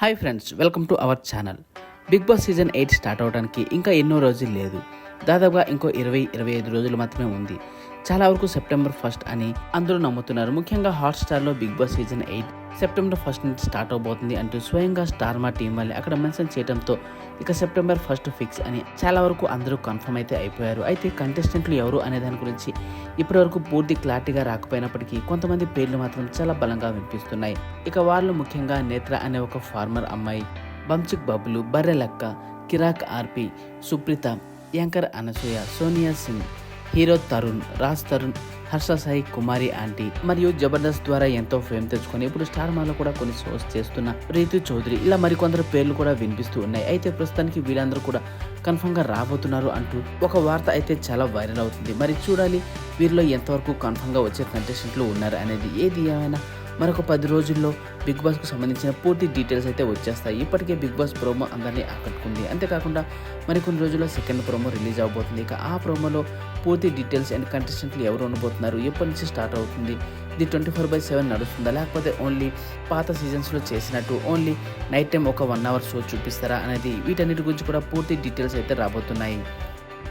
Hi friends welcome to our channel Bigg Boss season eight start అవడానికి ఇంకా ఎన్నో రోజులు లేదు. దాదాపుగా ఇంకో ఇరవై ఇరవై ఐదు రోజులు మాత్రమే ఉంది. చాలా వరకు సెప్టెంబర్ ఫస్ట్ అని అందరూ నమ్ముతున్నారు. ముఖ్యంగా హాట్స్టార్లో Bigg Boss season eight September first నుంచి స్టార్ట్ అవబోతుంది అంటూ స్వయంగా స్టార్మా టీం వాళ్ళని అక్కడ మెన్షన్ చేయడంతో ఇక సెప్టెంబర్ ఫస్ట్ ఫిక్స్ అని చాలా వరకు అందరూ కన్ఫర్మ్ అయితే అయిపోయారు. అయితే కంటెస్టెంట్లు ఎవరు అనే దాని గురించి ఇప్పటివరకు పూర్తి క్లారిటీగా రాకపోయినప్పటికీ కొంతమంది పేర్లు మాత్రం చాలా బలంగా వినిపిస్తున్నాయి. ఇక వాళ్ళు ముఖ్యంగా నేత్ర అనే ఒక ఫార్మర్ అమ్మాయి బంచుక్ బబులు Barrelakka Kiraak RP Supritha anchor Anasuya Sonia Singh hero Tarun Raj Tarun Harsha Sai Kumari aunty మరియు జబర్దస్త్ ద్వారా ఎంతో ఫేమ్ తెచ్చుకొని ఇప్పుడు స్టార్ మాలో కూడా కొన్ని షోస్ చేస్తున్న రీతు చౌదరి. ఇలా మరికొందరు పేర్లు కూడా వినిపిస్తూ ఉన్నాయి. అయితే ప్రస్తుతానికి వీళ్ళందరూ కూడా కన్ఫర్మ్గా రాబోతున్నారు అంటూ ఒక వార్త అయితే చాలా వైరల్ అవుతుంది. మరి చూడాలి వీరిలో ఎంతవరకు కన్ఫర్మ్గా వచ్చే కంటెస్టెంట్లు ఉన్నారు అనేది. ఏది ఏమైనా మరొక పది రోజుల్లో బిగ్ బాస్కు సంబంధించిన పూర్తి డీటెయిల్స్ అయితే వచ్చేస్తాయి. ఇప్పటికే బిగ్ బాస్ ప్రోమో అందరినీ ఆకట్టుకుంది. అంతేకాకుండా మరికొన్ని రోజుల్లో సెకండ్ ప్రోమో రిలీజ్ అవబోతుంది. ఇక ఆ ప్రోమోలో పూర్తి డీటెయిల్స్ అండ్ కంటెస్టెంట్లు ఎవరు ఉండబోతున్నారు? ఎప్పటి నుంచి స్టార్ట్ అవుతుంది? ఇది ట్వంటీ ఫోర్ బై సెవెన్ నడుస్తుందా? లేకపోతే ఓన్లీ పాత సీజన్స్లో చేసినట్టు ఓన్లీ నైట్ టైం ఒక వన్ అవర్ షో చూపిస్తారా? అనేది వీటన్నిటి గురించి కూడా పూర్తి డీటెయిల్స్ అయితే రాబోతున్నాయి.